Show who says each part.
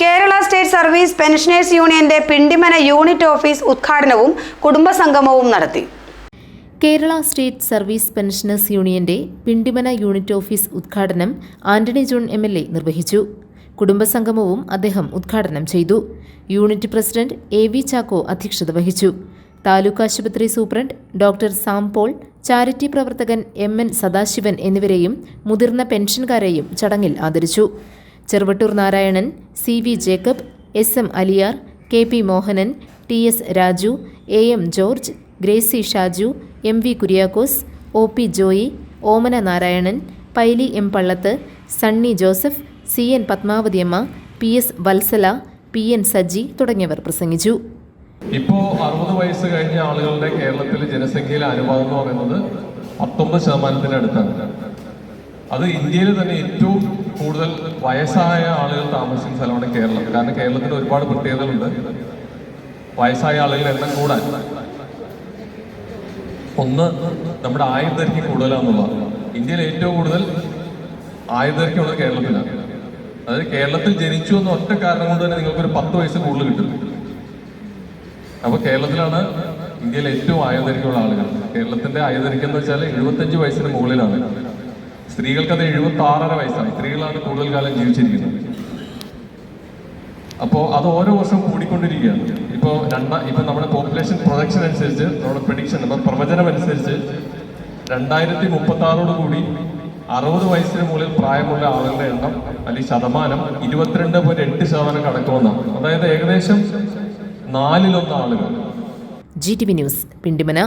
Speaker 1: Kerala state service pensioners യൂണിയന്റെ Pindimana unit office ഉദ്ഘാടനവും കുടുംബസംഗമവും നടത്തി.
Speaker 2: കേരള സ്റ്റേറ്റ് സർവീസ് പെൻഷനേഴ്സ് യൂണിയന്റെ പിണ്ടിമന യൂണിറ്റ് ഓഫീസ് ഉദ്ഘാടനം Antony John M L A നിർവഹിച്ചു. കുടുംബസംഗമവും അദ്ദേഹം ഉദ്ഘാടനം ചെയ്തു. Unit president A V Chacko അധ്യക്ഷത വഹിച്ചു. താലൂക്ക് ആശുപത്രി superintendent doctor Sam Paul charity പ്രവർത്തകൻ എം എൻ സദാശിവൻ എന്നിവരെയും മുതിർന്ന പെൻഷൻകാരെയും ചടങ്ങിൽ ആദരിച്ചു. Cheruvattoor Narayanan C V Jacob S M Aliyar K P Mohanan T S Raju A M George Gracy Shaju M V Kuriakose O P Joy Omana Narayanan Paily M Pallath Sunny Joseph C N Padmavathiamma P S Vatsala P N Saji തുടങ്ങിയവർ പ്രസംഗിച്ചു.
Speaker 3: ഇപ്പോൾ അറുപത് വയസ്സ് കഴിഞ്ഞ ആളുകളുടെ കേരളത്തിലെ ജനസംഖ്യയിലെ അനുപാതം എന്ന് പറയുന്നത് പത്തൊമ്പത് ശതമാനത്തിന് അടുത്താണ് അത് ഇന്ത്യയിൽ തന്നെ ഏറ്റവും കൂടുതൽ വയസ്സായ ആളുകൾ താമസിക്കുന്ന സ്ഥലമാണ് കേരളം. കാരണം കേരളത്തിന് ഒരുപാട് പ്രത്യേകതകളുണ്ട്. വയസ്സായ ആളുകളുടെ എണ്ണം കൂടാൻ. ഒന്ന് നമ്മുടെ ആയുർദൈർഘ്യം കൂടുതലാണെന്നുള്ളതാണ്. ഇന്ത്യയിൽ ഏറ്റവും കൂടുതൽ ആയുർദൈർഘ്യമുള്ളത് കേരളത്തിലാണ്. അതായത് കേരളത്തിൽ ജനിച്ചു എന്ന ഒറ്റ കാരണം കൊണ്ട് തന്നെ നിങ്ങൾക്ക് ഒരു പത്ത് വയസ്സ് കൂടുതൽ കിട്ടും. അപ്പൊ കേരളത്തിലാണ് ഇന്ത്യയിലെ ഏറ്റവും ആയുർദൈർഘ്യമുള്ള ആളുകൾ. കേരളത്തിന്റെ ആയുർദൈർഘ്യം എന്ന് വെച്ചാൽ എഴുപത്തഞ്ച് വയസ്സിന് മുകളിലാണ്. സ്ത്രീകൾക്ക് അത് എഴുപത്തി ആറര വയസ്സാണ് സ്ത്രീകളാണ് കൂടുതൽ കാലം ജീവിച്ചിരിക്കുന്നത്. അപ്പോൾ അത് ഓരോ വർഷം കൂടിക്കൊണ്ടിരിക്കുകയാണ്. ഇപ്പോൾ രണ്ടാ ഇപ്പൊ നമ്മുടെ പോപ്പുലേഷൻ പ്രൊജക്ഷൻ അനുസരിച്ച് നമ്മുടെ പ്രഡിക്ഷൻ ഇപ്പം പ്രവചനം അനുസരിച്ച് രണ്ടായിരത്തി മുപ്പത്തി ആറോട് കൂടി അറുപത് വയസ്സിന് മുകളിൽ പ്രായമുള്ള ആളുകളുടെ എണ്ണം അല്ലെങ്കിൽ ശതമാനം ഇരുപത്തിരണ്ട് പോയിന്റ് എട്ട് ശതമാനം കടക്കുമെന്നാണ്. അതായത് ഏകദേശം നാലിലൊന്ന് ആളുകൾ.
Speaker 2: G T V news Pindimana